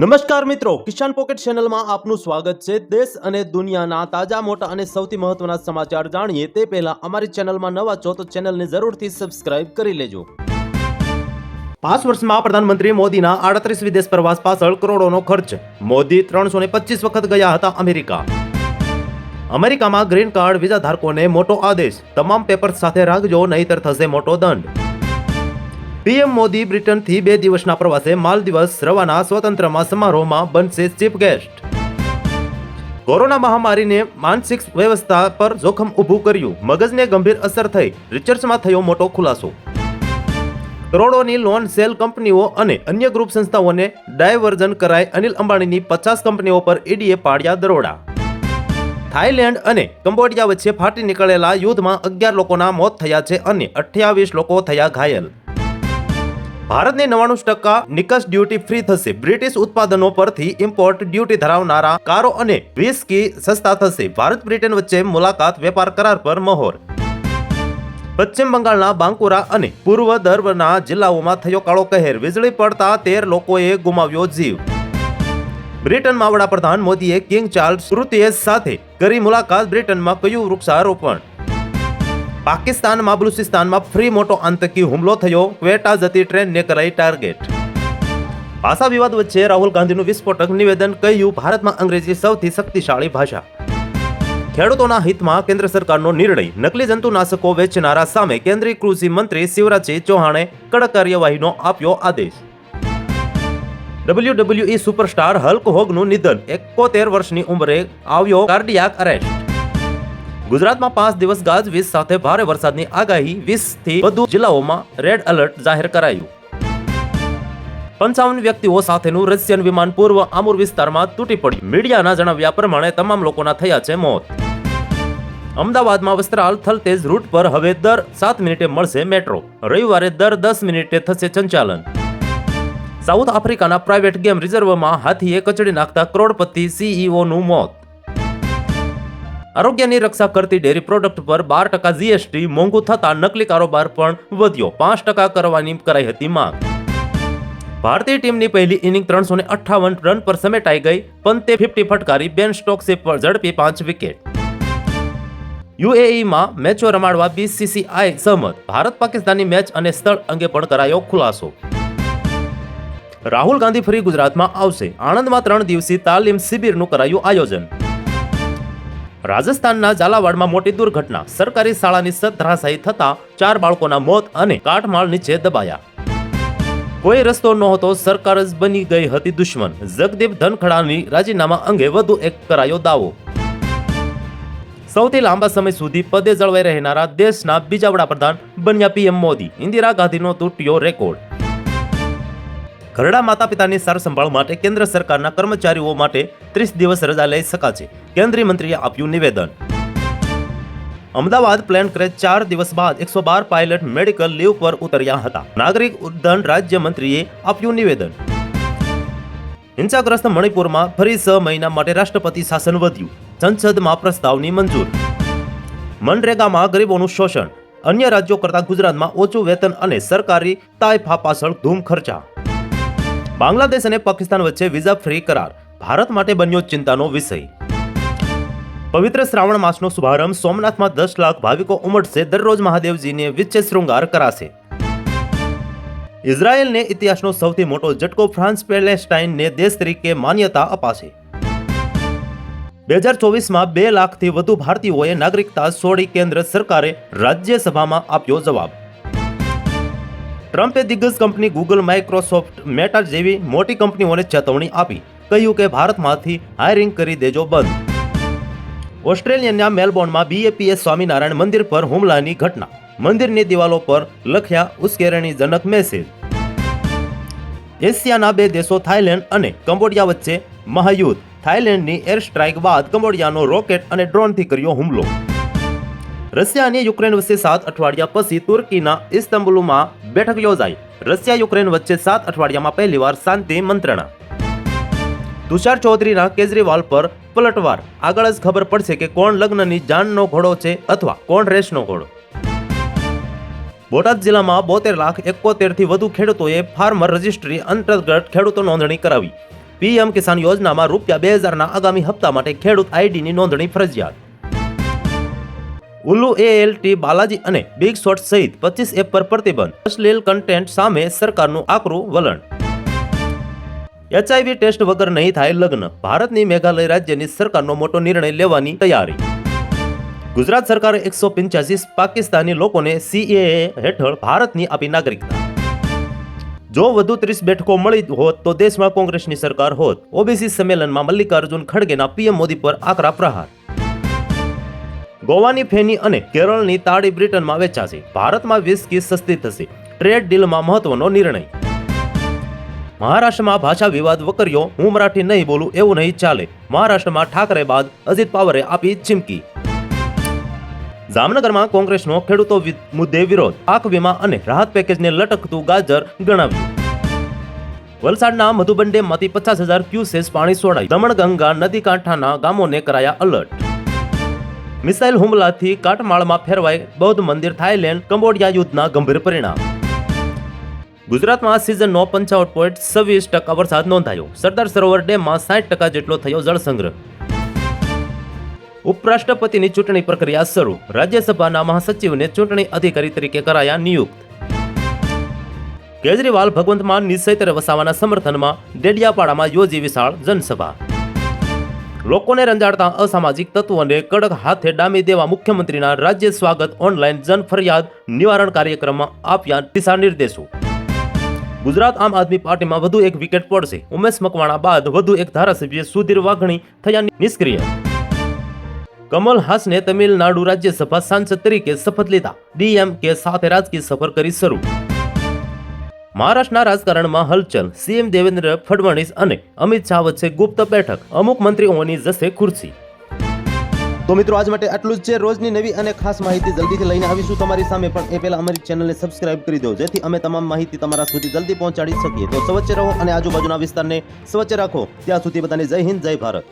નમસ્કાર મિત્રો, કિસાન પોકેટ ચેનલમાં આપનું સ્વાગત છે. દેશ અને દુનિયાના તાજા, મોટા અને સૌથી મહત્વના સમાચાર જાણીએ તે પહેલા અમારી ચેનલમાં નવા છો તો ચેનલને જરૂરથી સબસ્ક્રાઇબ કરી લેજો. પાંચ વર્ષમાં પ્રધાનમંત્રી મોદીના આડત્રીસ વિદેશ પ્રવાસ પાછળ કરોડોનો ખર્ચ. મોદી ત્રણસો પચીસ વખત ગયા હતા અમેરિકા. અમેરિકામાં ગ્રીન કાર્ડ વિઝા ધારકોને મોટો આદેશ. તમામ પેપર્સ સાથે રાખજો, નહીતર થશે મોટો દંડ. પીએમ મોદી બ્રિટનથી બે દિવસના પ્રવાસે માલદીવસ રવાના સ્વતંત્રમાં સમારોહમાં બનશે ચીફ ગેસ્ટ. કોરોના મહામારીને માનસિક વ્યવસ્થા પર જોખમ ઊભું કર્યું. મગજને ગંભીર અસર થઈ. રિચર્ચમાં થયો મોટો ખુલાસો. કરોડોની લોન સેલ કંપનીઓ અને અન્ય ગ્રુપ સંસ્થાઓને ડાયવર્ઝન કરાય અનિલ અંબાણીની પચાસ કંપનીઓ પર ઈડીએ પાડ્યા દરોડા. થાઈલેન્ડ અને કંબોડિયા વચ્ચે ફાટી નીકળેલા યુદ્ધમાં અગિયાર લોકોના મોત થયા છે અને અઠ્યાવીસ લોકો થયા ઘાયલ. ભારતને નવાણું ટકા નિકસ ડ્યુટી ફ્રી થશે. બ્રિટિશ ઉત્પાદનો પરથી ઇમ્પોર્ટ ડ્યુટી ધરાવનારા કારો અને વિસ્કી સસ્તા થશે. ભારત બ્રિટન વચ્ચે મુલાકાત વેપાર કરાર પર મહોર. પશ્ચિમ બંગાળના બાંકુરા અને પૂર્વ દર્વના જિલ્લાઓમાં થયો કાળો કહેર. વીજળી પડતા તેર લોકોએ ગુમાવ્યો જીવ. બ્રિટનમાં વડાપ્રધાન મોદીએ કિંગ ચાર્લ્સ તૃતીય સાથે કરી મુલાકાત. બ્રિટનમાં કયું વૃક્ષારોપણ? પાકિસ્તાનમાં બલુચિસ્તાનમાં ફ્રી મોટો આતંકી હુમલો થયો. ક્વેટા જતી ટ્રેનને કરાઈ ટાર્ગેટ. ભાષા વિવાદ વચ્ચે રાહુલ ગાંધીનું વિસ્ફોટક નિવેદન કહ્યું, ભારતમાં અંગ્રેજી સૌથી શક્તિશાળી ભાષા. ખેડૂતોના હિતમાં કેન્દ્ર સરકારનો નિર્ણય. નકલી જંતુનાશકો વેચનારા સામે કેન્દ્રીય કૃષિ મંત્રી શિવરાજસિંહ ચૌહાણે કડક કાર્યવાહીનો આપ્યો આદેશ. ડબલ્યુડબલ્યુઈ સુપરસ્ટાર હલ્ક હોગનું નિધન. એકોતેર વર્ષની ઉંમરે આવ્યો કાર્ડિયાક અરેસ્ટ ગુજરાતમાં પાંચ દિવસ ગાજવીજ સાથે ભારે વરસાદની આગાહી વીસથી વધુ જિલ્લાઓમાં રેડ એલર્ટ જાહેર કરાયું. પંચાવન વ્યક્તિઓ સાથેનું રશિયન વિમાન પૂર્વ આમુર વિસ્તારમાં તૂટી પડ્યું. મીડિયાના જણાવ્યા પ્રમાણે તમામ લોકોના થયા છે મોત. અમદાવાદમાં વસ્ત્રાલ થલતેજ રૂટ પર હવે દર સાત મિનિટે મળશે મેટ્રો. રવિવારે દર દસ મિનિટે થશે સંચાલન. સાઉથ આફ્રિકાના પ્રાઇવેટ ગેમ રિઝર્વમાં હાથીએ કચડી નાખતા કરોડપતિ સીઈઓનું મોત. આરોગ્યની રક્ષા કરતી ડેરી પ્રોડક્ટ પર બાર ટકા જીએસટી મોંઘું થતા નકલી કારોબાર પણ વધ્યો. પાંચ ટકા કરવાની કરાઈ હતી માંગ. ભારતીય ટીમની પહેલી ઇનિંગ ત્રણસો અઠ્ઠાવન રન પર સમેટાઈ ગઈ પંતે ફિફ્ટી ફટકારી બેન સ્ટોક્સે પર ઝડપી પાંચ વિકેટ. યુએઈમાં મેચો રમાડવા બીસીસીઆઈ સહમત. ભારત પાકિસ્તાનની મેચ અને સ્થળ અંગે પણ કરાયો ખુલાસો. રાહુલ ગાંધી ફરી ગુજરાતમાં આવશે. આણંદમાં ત્રણ દિવસીય તાલીમ શિબિરનું કરાયું આયોજન. રાજસ્થાનના ઝાલાવાડમાં મોટી દુર્ઘટના. સરકારી શાળાની સત ધરાશાયી થતા ચાર બાળકોના મોત અને કાટમાળ નીચે દબાયા. કોઈ રસ્તો નહોતો, સરકાર જ બની ગઈ હતી દુશ્મન. જગદીપ ધનખડાની રાજીનામા અંગે વધુ એક કરાયો દાવો. સૌથી લાંબા સમય સુધી પદે જળવાઈ રહેનારા દેશના બીજા વડાપ્રધાન બન્યા પીએમ મોદી. ઇન્દિરા ગાંધીનો તૂટ્યો રેકોર્ડ. ઘરડા માતા પિતાની સાર સંભાળ માટે કેન્દ્ર સરકારના કર્મચારીઓ માટે ત્રીસ દિવસ રજા લઈ શકાશે. કેન્દ્રીય મંત્રીએ આપ્યું નિવેદન. અમદાવાદ પ્લેન ક્રેશ ચાર દિવસ બાદ એકસો બાર પાયલટ મેડિકલ લીવ પર ઉતર્યા હતા. નાગરિક ઉડ્ડયન રાજ્ય મંત્રીએ આપ્યું નિવેદન. હિંસાગ્રસ્ત મણિપુરમાં ફરી છ મહિના માટે રાષ્ટ્રપતિ શાસન વધ્યું. સંસદમાં પ્રસ્તાવની મંજૂર. મનરેગામાં ગરીબોનું શોષણ. અન્ય રાજ્યો કરતાં ગુજરાતમાં ઓછું વેતન અને સરકારી તાયફા પાછળ ધૂમ ખર્ચા. બાંગ્લાદેશ અને પાકિસ્તાન વચ્ચે વિઝા ફ્રી કરાર. ભારત માટે બન્યો ચિંતાનો વિષય. પવિત્ર શ્રાવણ માસનો શુભારંભ સોમનાથમાં દસ લાખ ભાવિકો ઉમટશે. દરરોજ મહાદેવજીને વિચ્છે શૃંગાર કરાશે. ઇઝરાયેલને ઇતિહાસનો સૌથી મોટો ઝટકો ફ્રાન્સ પેલેસ્ટાઇનને દેશ તરીકે માન્યતા અપાશે. બે હજાર ચોવીસમાં બે લાખથી વધુ ભારતીયોએ નાગરિકતા છોડી કેન્દ્ર સરકારે રાજ્યસભામાં આપ્યો જવાબ. ટ્રમ્પે દિગ્ગજ કંપની ગૂગલ માઇક્રોસોફ્ટ મેટા જેવી મોટી કંપનીઓને ચેતવણી આપી. કહ્યું કે ભારતમાંથી હાયરિંગ કરી દેજો બંધ. ઓસ્ટ્રેલિયાના મેલબોર્નમાં બીએપીએસ સ્વામિનારાયણ મંદિર પર હુમલાની ઘટના. મંદિરની દિવાલો પર લખ્યા ઉશ્કેરણીજનક મેસેજ એશિયાના બે દેશો થાઇલેન્ડ અને કંબોડિયા વચ્ચે મહાયુદ્ધ. થાઇલેન્ડની એર સ્ટ્રાઇક બાદ કંબોડિયાનો રોકેટ અને ડ્રોનથી કર્યો હુમલો. રશિયા અને યુક્રેન વચ્ચે સાત અઠવાડિયા પછી તુર્કીના ઇસ્તંબુલમાં બેઠક યોજાઈ. રશિયા યુક્રેન વચ્ચે સાત અઠવાડિયામાં પહેલીવાર શાંતિ મંત્રણા. તુષાર ચૌધરીના કેજરીવાલ પર પલટવાર. આગળ જ ખબર પડશે કે કોણ લગ્નની જાનનો ઘોડો છે અથવા કોણ રેસનો ઘોડો. બોટાદ જિલ્લામાં બોતેર લાખ એકોતેરથી વધુ ખેડૂતોએ ફાર્મર રજિસ્ટ્રી અંતર્ગત ખેડૂતો નોંધણી કરાવી. પીએમ કિસાન યોજનામાં રૂપિયા બે હજારના આગામી હપ્તા માટે ખેડૂત આઈડીની નોંધણી ફરજિયાત. ઉલ્લુ એએલટી બાલાજી અને બિગ શોટ સહિત પચીસ એપ પર પ્રતિબંધ. અશ્લીલ કન્ટેન્ટ સામે સરકારનું આકરું વલણ. એચઆઈવી ટેસ્ટ વગર નહીં થાય લગ્ન. ભારતની મેઘાલય રાજ્યની સરકારનો મોટો નિર્ણય લેવાની તૈયારી. ગુજરાત સરકારે એકસો પંચ્યાસી પાકિસ્તાની લોકોને સીએએ હેઠળ ભારતની આપી નાગરિકતા. જો વધુ ત્રીસ બેઠકો મળી હોત તો દેશમાં કોંગ્રેસની સરકાર હોત. ઓબીસી સંમેલનમાં મલ્લિકાર્જુન ખડગેના પીએમ મોદી પર આકરા પ્રહાર. ગોવાની ફેની અને કેરળની તાળી બ્રિટનમાં વેચાશે. ભારતમાં વિસ્કી સસ્તી થશે. ટ્રેડ ડીલમાં મહત્વનો નિર્ણય. મહારાષ્ટ્રમાં ભાષા વિવાદ વકર્યો. હું મરાઠી નહીં બોલું, એવું નહીં ચાલે. મહારાષ્ટ્રમાં ઠાકરે બાદ અજીત પાવરે આપી ચીમકી. જામનગરમાં કોંગ્રેસનો ખેડૂતો મુદ્દે વિરોધ. પાક વીમા અને રાહત પેકેજને લટકતું ગાજર ગણાવ્યું. વલસાડના મધુબંડેમાંથી પચાસ હજાર ક્યુસેસ પાણી છોડાય દમણગંગા નદી કાંઠાના ગામોને કરાયા અલર્ટ મિસાઇલ હુમલાથી કાટમાળમાં ફેરવાય બૌદ્ધ મંદિર થાઇલેન્ડ કંબોડિયા યુદ્ધના ગંભીર પરિણામ. ગુજરાતમાં સિઝનનો પંચાવન પોઈન્ટ છવ્વીસ ટકા વરસાદ નોંધાયો. સરદાર સરોવર ડેમમાં સાઠ ટકા જેટલો થયો જળસંગ્રહ. ઉપરાષ્ટ્રપતિની ચૂંટણી પ્રક્રિયા શરૂ. રાજ્યસભાના મહાસચિવને ચૂંટણી અધિકારી તરીકે કરાયા નિયુક્ત. કેજરીવાલ ભગવંત માન નિશ્ચિતરે વસાવાના સમર્થનમાં ડેડિયાપાડામાં યોજી વિશાળ જનસભા. લોકોને રંજાડતા અસામાજિક તત્વોને કડક હાથે ડામી દેવા મુખ્યમંત્રીના રાજ્ય સ્વાગત ઓનલાઈન જન નિવારણ કાર્યક્રમમાં આપ્યા દિશા નિર્દેશો. ગુજરાત આમ આદમી પાર્ટીમાં વધુ એક વિકેટ પડશે. ઉમેશ મકવાણા બાદ વધુ એક ધારાસભ્ય સુધીર વાઘણી થયા નિષ્ક્રિય. કમલ હાસને તમિલનાડુ રાજ્યસભા સાંસદ તરીકે શપથ લીધા. ડીએમકે સાથે રાજકીય સફર કરી શરૂ. મહારાષ્ટ્રના રાજકારણમાં હલચલ, સીએમ દેવેન્દ્ર ફડણવીસ અને અમિત શાહ વચ્ચે ગુપ્ત બેઠક, અમુક મંત્રીઓની જશે ખુરશી. તો મિત્રો, આજ માટે આટલું જ છે. રોજની નવી અને ખાસ માહિતી જલ્દીથી લઈને આવીશું તમારી સામે. પણ એ પહેલા અમારી ચેનલને સબસ્ક્રાઇબ કરી દો જેથી અમે તમામ માહિતી તમારા સુધી જલ્દી પહોંચાડી શકીએ. તો સ્વચ્છ રહો અને આજુબાજુના વિસ્તારને સ્વચ્છ રાખો. ત્યાં સુધી બધાને જય હિન્દ, જય ભારત.